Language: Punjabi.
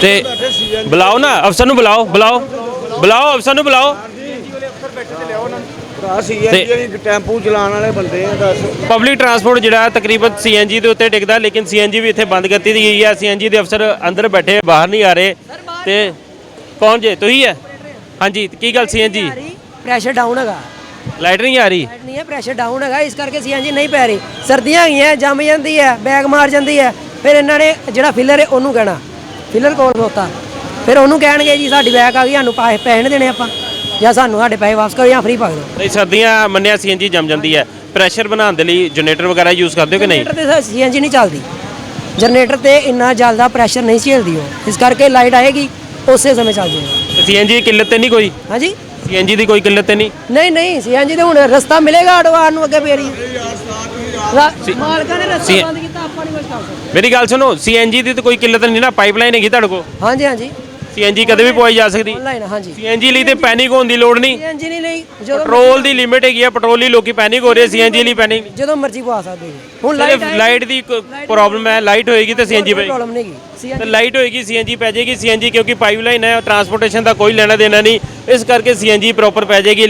ਤੇ ਬੁਲਾਓ ਨਾ ਅਫਸਰ ਨੂੰ ਬੁਲਾਓ ਬੁਲਾਓ। ਬੁਲਾਓ ਅਫਸਰ ਨੂੰ ਬੁਲਾਓ। ਭਰਾ ਸੀਐਨਜੀ ਦੀ ਟੈਂਪੂ ਚਲਾਉਣ ਵਾਲੇ ਬੰਦੇ ਆ ਦੱਸ। ਪਬਲਿਕ ਟਰਾਂਸਪੋਰਟ ਜਿਹੜਾ ਤਕਰੀਬਨ ਸੀਐਨਜੀ ਦੇ ਉੱਤੇ ਟਿਕਦਾ ਲੇਕਿਨ ਸੀਐਨਜੀ ਵੀ ਇੱਥੇ ਬੰਦ ਕਰ ਦਿੱਤੀ ਗਈ ਹੈ ਸੀਐਨਜੀ ਦੇ ਅਫਸਰ ਅੰਦਰ ਬੈਠੇ ਬਾਹਰ ਨਹੀਂ ਆ ਰਹੇ। ਤੇ ਕੌਣ ਜੇ? ਤੁਸੀਂ ਹੈ ਹਾਂਜੀ ਕੀ ਗੱਲ ਸੀਐਨਜੀ ਪ੍ਰੈਸ਼ਰ ਡਾਊਨ ਹੈਗਾ। ਲਾਈਟ ਨਹੀਂ ਆ ਰਹੀ? ਲਾਈਟ ਨਹੀਂ ਹੈ ਪ੍ਰੈਸ਼ਰ ਡਾਊਨ ਹੈਗਾ ਇਸ ਕਰਕੇ ਸੀਐਨਜੀ ਨਹੀਂ ਪੈ ਰਹੀ। ਸਰਦੀਆਂ ਹੈਗੀਆਂ ਜੰਮ ਜਾਂਦੀ ਹੈ ਬੈਗ ਮਾਰ ਜਾਂਦੀ ਹੈ। ਫਿਰ ਇਹਨਾਂ ਨੇ ਜਿਹੜਾ ਫਿਲਰ ਹੈ ਉਹਨੂੰ ਕਹਿਣਾ। ਫਿਲਰ ਕੋਲ ਖਲੋਤਾ ਫਿਰ ਉਹਨੂੰ ਕਹਿਣਗੇ ਜੀ ਸਾਡੀ ਬੈਗ ਆ ਗਈ ਸਾਨੂੰ ਪੈਸੇ ਪੈਸੇ ਨਹੀਂ ਦੇਣੇ ਆਪਾਂ। ਜਾਂ ਸਾਨੂੰ ਸਾਡੇ ਪੈਸੇ ਵਾਪਸ ਕਰੋ ਜਾਂ ਫ੍ਰੀ ਪਾ ਦਿਓ। ਨਹੀਂ ਸਰਦੀਆਂ ਮੰਨਿਆ ਸੀਐਨਜੀ ਜੰਮ ਜਾਂਦੀ ਹੈ। ਪ੍ਰੈਸ਼ਰ ਬਣਾਉਣ ਦੇ ਲਈ ਜਨਰੇਟਰ ਵਗੈਰਾ ਯੂਜ਼ ਕਰਦੇ ਹੋ ਕਿ ਨਹੀਂ? ਜਨਰੇਟਰ ਤੇ ਸੀਐਨਜੀ ਨਹੀਂ ਚੱਲਦੀ। ਜਨਰੇਟਰ ਤੇ ਇੰਨਾ ਜ਼ਿਆਦਾ ਪ੍ਰੈਸ਼ਰ ਨਹੀਂ ਝੇਲਦੀ ਉਹ। ਇਸ ਕਰਕੇ ਲਾਈਟ ਆਏਗੀ ਉਸੇ ਸਮੇਂ ਚੱਲ ਜਾਏਗਾ। ਸੀਐਨਜੀ ਦੀ ਕਿੱਲਤ ਤੇ ਨਹੀਂ ਕੋਈ? ਹਾਂਜੀ? ਸੀਐਨਜੀ ਦੀ ਕੋਈ ਕਿੱਲਤ ਤੇ ਨਹੀਂ? ਨਹੀਂ ਨਹੀਂ ਸੀਐਨਜੀ ਤੇ ਹੁਣ ਰਸਤਾ ਮਿਲੇਗਾ ਆਟੋਵਾਰ ਨੂੰ ਅੱਗੇ ਫੇਰੀ ਮਾਲਕਾਂ ਨੇ ਰਸਤਾ ਸੀ- ਬੰਦ ਸਕਦੇ ਮੇਰੀ ਗੱਲ ਸੁਣੋ ਸੀਐਨਜੀ ਦੀ ਤਾਂ ਕੋਈ ਕਿੱਲਤ ਨਹੀਂ ਨਾ ਪਾਈਪਲਾਈਨ ਹੈਗੀ ਤੁਹਾਡੇ ਕੋਲ ਹਾਂਜੀ ਹਾਂਜੀ ਸੀਐਨਜੀ ਕਦੇ ਵੀ ਪਵਾਈ ਜਾ ਸਕਦੀ ਆਨਲਾਈਨ ਹਾਂਜੀ ਸੀਐਨਜੀ ਲਈ ਤੇ ਪੈਨਿਕ ਹੋਣ ਦੀ ਲੋੜ ਨਹੀਂ ਸੀਐਨਜੀ ਨਹੀਂ ਨਹੀਂ ਜਦੋਂ ਪੈਟਰੋਲ ਦੀ ਲਿਮਿਟ ਹੈਗੀ ਆ ਪੈਟਰੋਲ ਲਈ ਲੋਕੀ ਪੈਨਿਕ ਹੋ ਰਹੇ ਸੀਐਨਜੀ ਲਈ ਪੈਨਿਕ ਜਦੋਂ ਮਰਜ਼ੀ ਪਵਾ ਸਕਦੇ ਹੋ ਹੁਣ ਲਾਈਟ ਲਾਈਟ ਦੀ ਪ੍ਰੋਬਲਮ ਹੈ ਲਾਈਟ ਹੋਏਗੀ ਤੇ ਸੀਐਨਜੀ ਪਏ ਪ੍ਰੋਬਲਮ ਨਹੀਂ ਤੇ ਲਾਈਟ ਹੋਏਗੀ ਸੀਐਨਜੀ ਪੈ ਜਾਏਗੀ ਸੀਐਨਜੀ ਕਿਉਂਕਿ ਪਾਈਪਲਾਈਨ ਹੈ ਟਰਾਂਸਪੋਰਟੇਸ਼ਨ ਦਾ ਕੋਈ ਲੈਣਾ ਦੇਣਾ ਨਹੀਂ ਇਸ ਕਰਕੇ ਸੀਐਨਜੀ ਪ੍ਰੋਪਰ ਪੈ ਜਾਏਗੀ